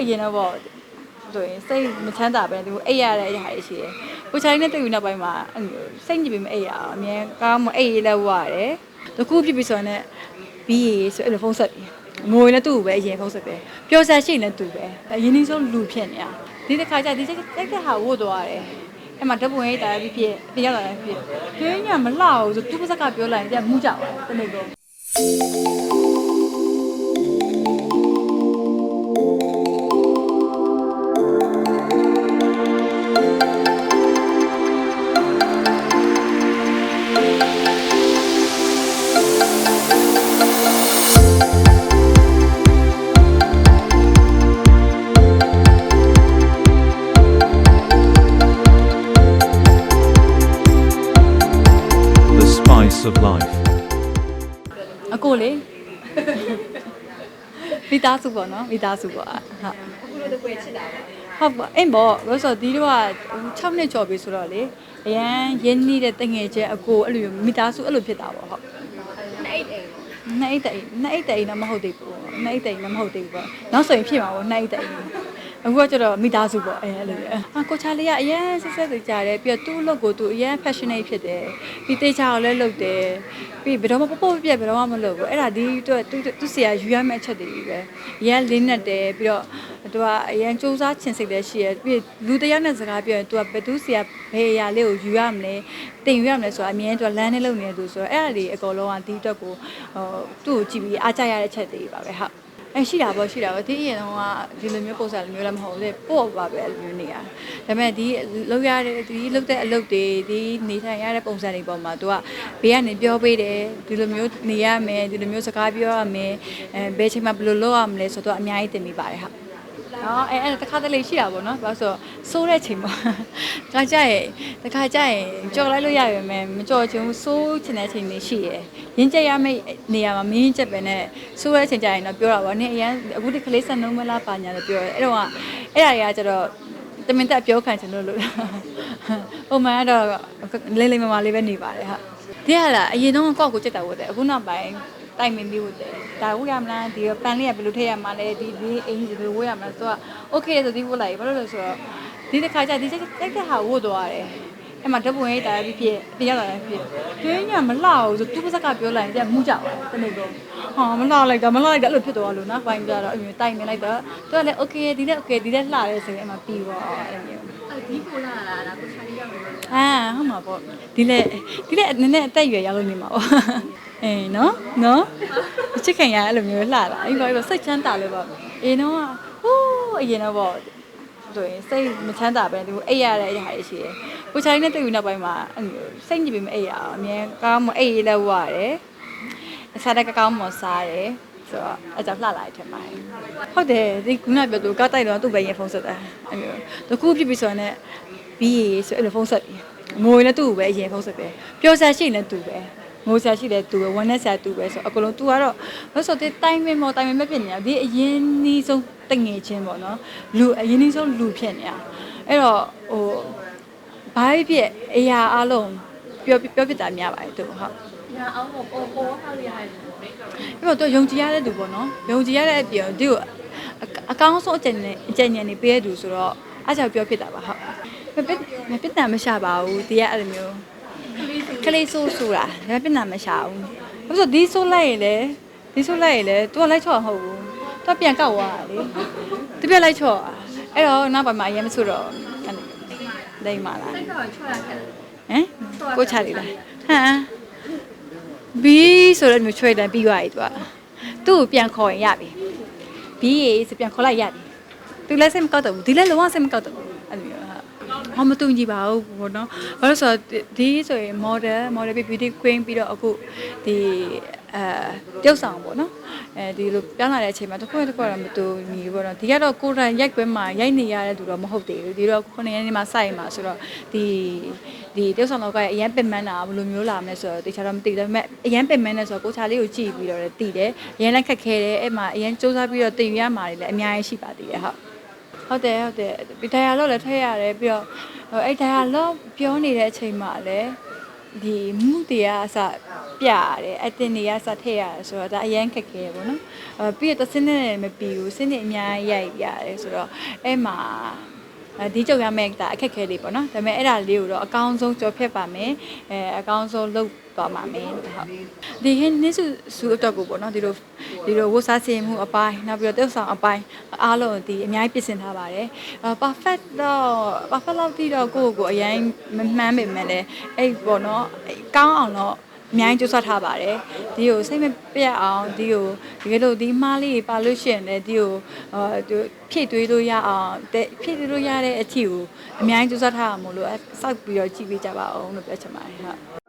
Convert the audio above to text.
အရင်တော့ပေါ့ဆိုရင်စိတ်မချမ်းသာပဲသူအိတ်ရတဲ့အရာတွေရှိတယ်ကိုချိုင်းနဲ့တွေ့ပြီးနောက်ပိုင်းမှာအဲ့လိုစိတ်ညစ်ပြီးမအိတ်ရအောင်အမြဲကောင်းမအိတ်ရလဲဝရတယ်တခုဖြစ်ပြီးဆိုရင်လည်းဘီးရေဆိုအဲ့လိုဖုန်းဆက်ပြီးငိုရင်လည်းသူ့ကိုပဲအရင်ဖုန်းဆက်ပဲပျော်စားရှိရင်လည်းသူပဲအရင်ကြီးဆုံးလူဖြစ်နေတာဒီတစ်ခါကျဒီတက်တက်ဟာဝတ်သွားတယ်အဲ့မှာဓပွင့်ရိတ်တာဖြစ်ဖြစ်ပြရောက်လာတယ်ဖြစ်ခင်းညမလှဘူးဆိုသူပါစကပြောလိုက်ရင်ကြမှုကြပါတနေ့ကု of life. အကိုလေမိသားစုပေါ့နော်မိသားစုပေါ့ဟုတ်အခုလိုတပွဲချစ်တာပါ ဟုတ်ပါအင်းပေါ့လို့ဆိုတော့ဒီတော့6နှစ်ကျော်ပြီဆိုတော့လေအရန်ရင်းနှီးတဲ့တငယ်ချင်းအကိုအဲ့လိုမျိုးမိသားစုအဲ့လိုဖြစ်တာပေါ့ဟုတ်အဲ့အိတ်နှစ်အိတ်တိတ်နှစ်အိတ်တိတ်တော့မဟုတ်သေးဘူးနှစ်အိတ်တိတ်တော့မဟုတ်သေးဘူးပေါ့နောက်ဆိုရင်ဖြစ်မှာပေါ့နှစ်အိတ်တိတ်အခုကကျတော့မိသားစုပေါ့အဲအဲ့လိုမျိုးအာကိုချာလေးကအရန်ဆက်ဆက်သူကြတယ်ပြီးတော့သူ့အလုပ်ကိုသူအရန် passionate ဖြစ်တယ်ပြီးတေချာကိုလည်းလုပ်တယ်ပြီးဘယ်တော့မှပပို့ပြက်ဘယ်တော့မှမလုပ်ဘူးအဲ့ဒါဒီသူကသူသူဆရာယူရမယ့်အချက်တွေကြီးပဲအရန်လင်းနဲ့တယ်ပြီးတော့ သူကအရန်စူးစမ်းချင်စိတ်လည်းရှိရပြီးလူတစ်ယောက်နဲ့စကားပြောရင်သူကဘယ်သူဆရာဘယ်အရာလေးကိုယူရမလဲတင်ယူရမလဲဆိုတာအမြဲသူကလမ်းနဲ့လုပ်နေတယ်သူဆိုတော့အဲ့ဒါလေးအကုန်လုံးကဒီအတွက်ကိုဟိုသူ့ကိုကြည့်ပြီးအားကြရတဲ့ချက်တွေပါပဲဟုတ်အဲရှိတာပေါ့ရှိတာပေါ့ဒီအရင်တော့ကဒီလိုမျိုးပုံစံလိုမျိုးလည်းမဟုတ်ဘူးလေပို့ပါပဲအဲ့လိုမျိုးနေရဒါပေမဲ့ဒီလောက်ရတဲ့ဒီလောက်တဲ့အလုပ်တွေဒီနေထိုင်ရတဲ့ပုံစံတွေပေါ်မှာ तू ကဘေးကနေပြောပေးတယ်ဒီလိုမျိုးနေရမယ်ဒီလိုမျိုးစကားပြောရမယ်အဲဘယ်ချိန်မှာဘယ်လိုလုပ်ရမလဲဆိုတော့အများကြီးသင်မိပါတယ်ဟုတ် နော်အဲအဲ့တခါတလေရှိတာပေါ့နော်ဘာလို့ဆိုဆိုးတဲ့ချိန်ပေါ့တခါကျရင်တခါကျရင်ကြော်လိုက်လို့ရရမယ်မကြော်ချင်ဘူးဆိုးချင်တဲ့ချိန်တွေရှိရယ်ရင်းချက်ရမယ့်နေရာမှာမင်းချက်ပဲနဲ့ဆိုးတဲ့ချိန်ကျရင်တော့ပြောတာပေါ့နင်အရန်အခုဒီကလေးဆက်နှုံးမလားပါညာလို့ပြောတယ်အဲ့တော့ကအဲ့ဒါတွေကကျတော့တမင်တက်ပြောခံချင်လို့လို့ပုံမှန်ကတော့လိမ့်လိမ့်မမလေးပဲနေပါတယ်ဟာဒီကလာအရင်တော့ကောက်ကိုကြက်တာဝတ်တယ်အခုနောက်ပိုင်း တိုင်မင်းမျိုးတယ်ဒါဝတ်ရမလားဒီပန်လေးကဘယ်လိုထည့်ရမှာလဲဒီဒီအင်ဂျီဘယ်လိုဝတ်ရမှာလဲဆိုတော့ okay ဆိုပြီးဝတ်လိုက်ဘာလို့လဲဆိုတော့ဒီတစ်ခါကျဒီတိုက်တဲ့ဟာဝတ်သွားတယ်အဲ့မှာဓပွင့်ရေးတာပြီးဖြစ်အပြရတာလည်းဖြစ်ကျွေးညမလှဘူးဆိုသူ့ပါစကပြောလိုက်ရင်ပြန်မှုကြပါတနေ့တော့ဟာမလှလိုက်တာမလှလိုက်တာအဲ့လိုဖြစ်သွားလို့နော်ဘိုင်းပြတော့အမျိုးတိုင်နေလိုက်တော့သူကလည်း okay ဒီလက် okay ဒီလက်လှတယ်ဆိုရင်အဲ့မှာပြီးသွားအဲ့လိုမျိုးအဲ့ဒီကိုလာလာတာကို အာဟုတ်မှာပေါ့ဒီလက်ဒီလက်နည်းနည်းအသက်အရွယ်ရောက်လို့နေမှာပေါ့အေးနော်နော်ချစ်ခင်ရအဲ့လိုမျိုးလှတာအဲ့ဘာလို့စိတ်ချမ်းသာလို့ပေါ့အေးနော်ဟိုးအရင်တော့ပေါ့ဆိုရင်စိတ်မချမ်းသာပဲသူအိတ်ရတဲ့အရာတွေရှိတယ်ကိုချိုင်းနဲ့တွေ့ပြီးနောက်ပိုင်းမှာအဲ့လိုစိတ်ညစ်ပြီးမအိတ်ရအောင်အမြဲကောင်းမအိတ်ရလဲဝရတယ်အစားတက်ကကောင်းမစားတယ်ဆိုတော့အကြောင်းလှလာတယ်ထင်ပါတယ်ဟုတ်တယ်ဒီခုနပြောသူကားတိုက်တော့သူ့ပဲရင်ဖုန်းဆက်တာအဲ့မျိုးတခုဖြစ်ပြီးဆိုရင်လည်း ဘီးရေဆိုအဲ့လိုဖုန်းဆက်ပြီးငိုရင်လည်းသူ့ကိုပဲအရင်ဖုန်းဆက်ပဲပျော်စားရှိရင်လည်းသူပဲငိုစားရှိတယ်သူပဲဝမ်းနဲ့စားသူပဲဆိုအကုန်လုံး तू ကတော့လို့ဆိုတဲ့တိုင်မင်မော်တိုင်မင်မဖြစ်နေတာဒီအရင်နီးဆုံးတငယ်ချင်းပေါ့နော်လူအရင်နီးဆုံးလူဖြစ်နေတာအဲ့တော့ဟိုဘာဖြစ်အရာအလုံးပြောပြောပြတာများပါတယ်သူဟုတ်ညာအောင်ပေါ်ပေါ်ပေါ်ဟောက်ရရတယ်အဲ့တော့သူယုံကြည်ရတဲ့သူပေါ့နော်ယုံကြည်ရတဲ့အပြင်ဒီကိုအကောင်းဆုံးအကျဉ်းနဲ့အကျဉ်းဉာဏ်နေပေးရသူဆိုတော့အားကြောင့်ပြောဖြစ်တာပါဟုတ် မပစ်မပစ်တာမရှာပါဘူးဒီကအဲ့လိုမျိုးကလေးဆိုးဆိုတာမပစ်တာမရှာဘူးဘာလို့ဒီဆိုးလိုက်ရင်လေဒီဆိုးလိုက်ရင်လေ तू ကလိုက်ချော့မဟုတ်ဘူး तू ပြန်ကောက်သွားတာလေသူပြန်လိုက်ချော့အဲ့တော့နောက်ပိုင်းမှာအရင်မဆိုတော့အဲ့လိုလိမ့်ပါလားစိတ်တော့ချွတ်ရခဲ့ဟမ်ကိုချရီလားဟမ်ဘီဆိုတဲ့မျိုးချွေတယ်ပြီးသွားပြီသူကသူ့ကိုပြန်ခေါ်ရင်ရပြီဘီရေဆိုပြန်ခေါ်လိုက်ရတယ်သူလည်းစိတ်မကောက်တော့ဘူးဒီလည်းလုံးဝစိတ်မကောက်တော့ဘူးအဲ့လိုမျိုး ဟာဟောမတူညီပါဘူးဘောနော်ဘာလို့ဆိုတော့ဒီဆိုရင် model model ပြီး beauty queen ပြီးတော့အခုဒီအဲတယောက်ဆောင်ပေါ့နော်အဲဒီလိုပြောင်းလာတဲ့အချိန်မှာတစ်ခုတစ်ခုတော့မတူညီဘူးပေါ့နော်ဒီကတော့ကိုယ်တိုင်ရိုက်ပွဲမှာရိုက်နေရတဲ့သူတော့မဟုတ်သေးဘူးဒီတော့ခုနှစ်ရက်နေမှာစိုက်မှာဆိုတော့ဒီဒီတယောက်ဆောင်တော့ကအရန်ပင်ပန်းတာဘယ်လိုမျိုးလာမလဲဆိုတော့တခြားတော့မသိဘူးဒါပေမဲ့အရန်ပင်ပန်းနေဆိုတော့ကိုချာလေးကိုကြည့်ပြီးတော့လည်းတည်တယ်အရန်လည်းခက်ခဲတယ်အဲ့မှာအရန်စူးစမ်းပြီးတော့တင်ယူရမှာတွေလည်းအများကြီးရှိပါသေးတယ်ဟုတ် ဟုတ်တယ်ဟုတ်တယ်ဒီဒိုင်ယာလော့လည်းထည့်ရတယ်ပြီးတော့ဟိုအဲ့ဒိုင်ယာလော့ပြောနေတဲ့အချိန်မှာလည်းဒီမှုတွေကအစပြရတယ်အတင်တွေကစထည့်ရတယ်ဆိုတော့ဒါအရန်ခက်ခဲရပေါ့နော်အဲပြီးတော့တစ်စင်းနဲ့မပြီးဘူးစင်းနေအများကြီးရိုက်ရတယ်ဆိုတော့အဲ့မှာအဲဒီကြောက်ရမယ့်ဒါအခက်ခဲလေးပေါ့နော်ဒါပေမဲ့အဲ့ဒါလေးကိုတော့အကောင်းဆုံးကြော်ဖြတ်ပါမယ်အဲအကောင်းဆုံးလုပ် သွားပါမယ်ဟုတ်ဒီဟင်းနေစုစုအတွက်ကိုပေါ့နော်ဒီလိုဒီလိုဝတ်စားစင်မှုအပိုင်းနောက်ပြီးတော့တောက်ဆောင်အပိုင်းအားလုံးဒီအများကြီးပြင်ဆင်ထားပါတယ်အဲ perfect တော့ perfect လောက်တိတော့ကိုယ့်ကိုယ်ကိုအရင်မမှန်းပေမဲ့လည်းအဲ့ပေါ့နော်အဲ့ကောင်းအောင်တော့အများကြီးကြိုးစားထားပါတယ်ဒီကိုစိတ်မပြတ်အောင်ဒီကိုတကယ်လို့ဒီမှားလေးပါလို့ရှိရင်လည်းဒီကိုအာဒီဖြည့်သွေးလို့ရအောင်တဲ့ဖြည့်သွေးလို့ရတဲ့အထီကိုအများကြီးကြိုးစားထားရမို့လို့အဲစောက်ပြီးတော့ကြည့်ပေးကြပါအောင်လို့ပြောချင်ပါတယ်ဟုတ်